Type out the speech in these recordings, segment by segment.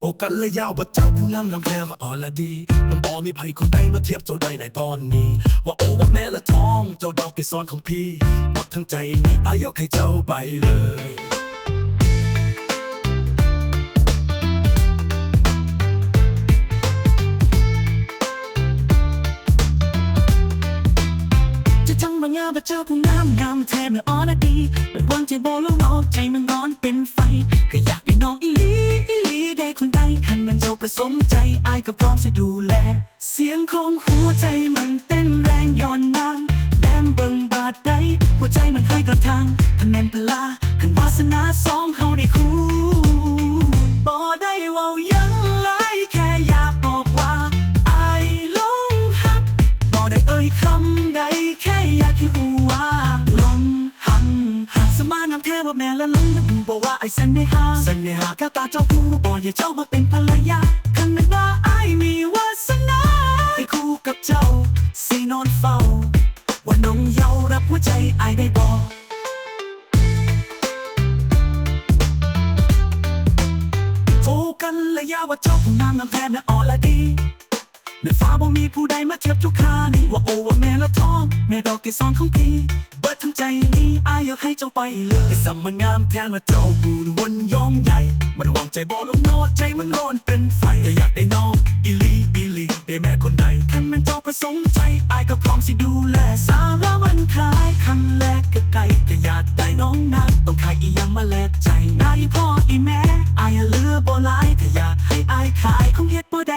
โอกันเลยยาวบัดเจ้าผู้นำนำแพรมาอ่อนละดี มันบอกมีภัยคนใดมาเทียบเจ้าได้ในตอนนี้ ว่าโอ้ว่าแม่ละท้อง เจ้าดอกเกสรของพี่หมดทั้งใจนี้อายกให้เจ้าไปเลยจะจังบางงาพระเจ้าผู้งามงามแทนอ่อนดีเป็นวันที่โบแล้วนอกใจมันร้อนเป็นไฟ สมใจอายก็พร้อมจะดูแล เสียงของหัวใจมันเต้นแรงย้อนนางแดมเบิ่งบาดใดหัวใจมันให้กระทางพันแม่นพลาคันวาสนาสองเฮาได้คู่บ่ได้เว้าหยังหลายแค่อยากบอกว่าอายหลงหักบอกได้เอ่ยคำใดแค่อยากให้รู้ว่าลมหันหักสมานำเทว่าแม่ละลงบอกว่าไอ้เส้นในหาเส้นในหาแก้วตาเจ้าผู้บอกอย่าเจ้ามาเป็นภรรยาคันเป็นว่า กันระยะว่าเจ้าผู้นำนำแทนน่ะอ่อนละดีในฟ้าบ่มีผู้ใดมาเทียบทุกคานี่ว่าโอว่าแม่ละท้อง แม่ดอกเกสรของพี่ เบิดทั้งใจนี้อายอยากให้เจ้าไปเลยไอ้สัมมันงามแทนมาเจ้าบูนวนยอมใหญ่มันวังใจบ่ลงนอใจมันร้อนเป็นไฟแต่อยากได้น้องอีลีอีลีได้แม่คนใดแคันมันเจ้าประสงค์ใจอายก็พร้อมสิดูแลสาระวันคลาย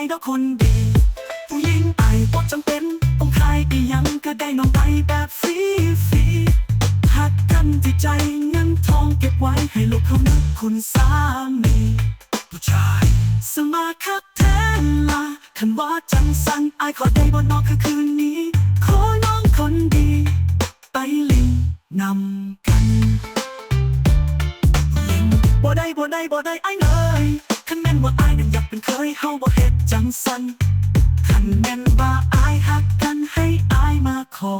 ดบ่ได้ดอกคนดี ผู้หญิงไอ้บ่จำเป็นต้องขายอีหยังก็ได้น้องไปแบบฟรีฟรีหักกันที่ใจเงินทองเก็บไว้ให้ลูกเขานึกคุณสามีผู้ชายสมาคับแทนละคันว่าจังสันไอ้ายขอได้บ่นอกคือคืนนี้ ขอน้องคนดี ไปลิงนำกันบ่ได้บ่ได้บ่ได้ไอ้เลยคันแม่นว่าไอ้ายนั้นอยากเป็นเคยเฮาบ่เฮ็ด จังสันคันแม่นว่าไอ้ายฮักกันให้อ้ายมาขอ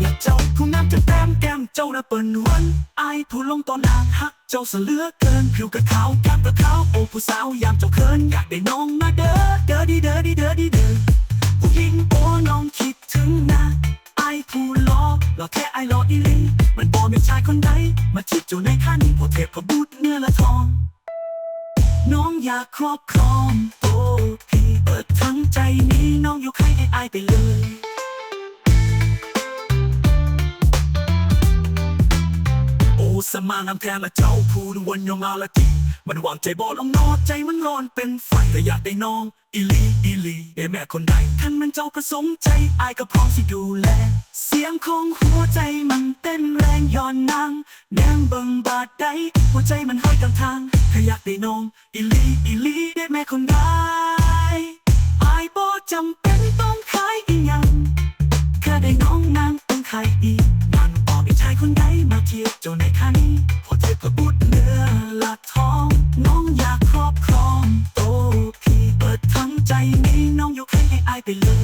อยากเจ้าผู้งามจะแต้มแก้มเจ้านะเปิ้นวนอ้ายผู้ลงตอนนางฮักเจ้าเสลือเกินผิวกะขาวแก้มกะขาวโอ้ผู้สาวยามเจ้าเคินอยากได้น้องมาเด้อเด้อดีเด้อดีเด้อดีเด้อผู้หญิงโอ้น้องคิดถึงนะไอ้ายผู้รอรอแค่ไอ้ายรออีลีมันบ่มีชายคนใดมาจิบเจ้าในขั้นพอเทพพอบุตรเนื้อละทอง น้องอยากครอบครองโตพี่เปิดทั้งใจนี้น้องยกให้ไอ้ไอายไปเลยโอ้สมานำแทนละเจ้าผู้ดวนยองมาละทีมันหวังใจบ่ลองนอใจมันร้อนเป็นไฟแต่อยากได้น้อง อีลีอีลีเอแม่คนใดท่านมันเจ้าประสงค์ใจอายก็พร้อมสิดูแล เสียงของหัวใจมันเต้นแรงย้อนนาง แนมเบิ่งบาดใดหัวใจมันห้อยกลางทางถ้าอยากได้นองอีลีอีลีได้แม่คนใดอายบ่จำเป็นต้องขายอีหยังแค่ได้น้องนางต้องขายอีกมันบอกมีชายคนใดมาเทียบเจ้าในคันพอเทียบกับบุตรเนื้อละท้อง น้องอยากครอบครองโตพี่เปิดทั้งใจนี้น้องยกให้ให้อายไปเลย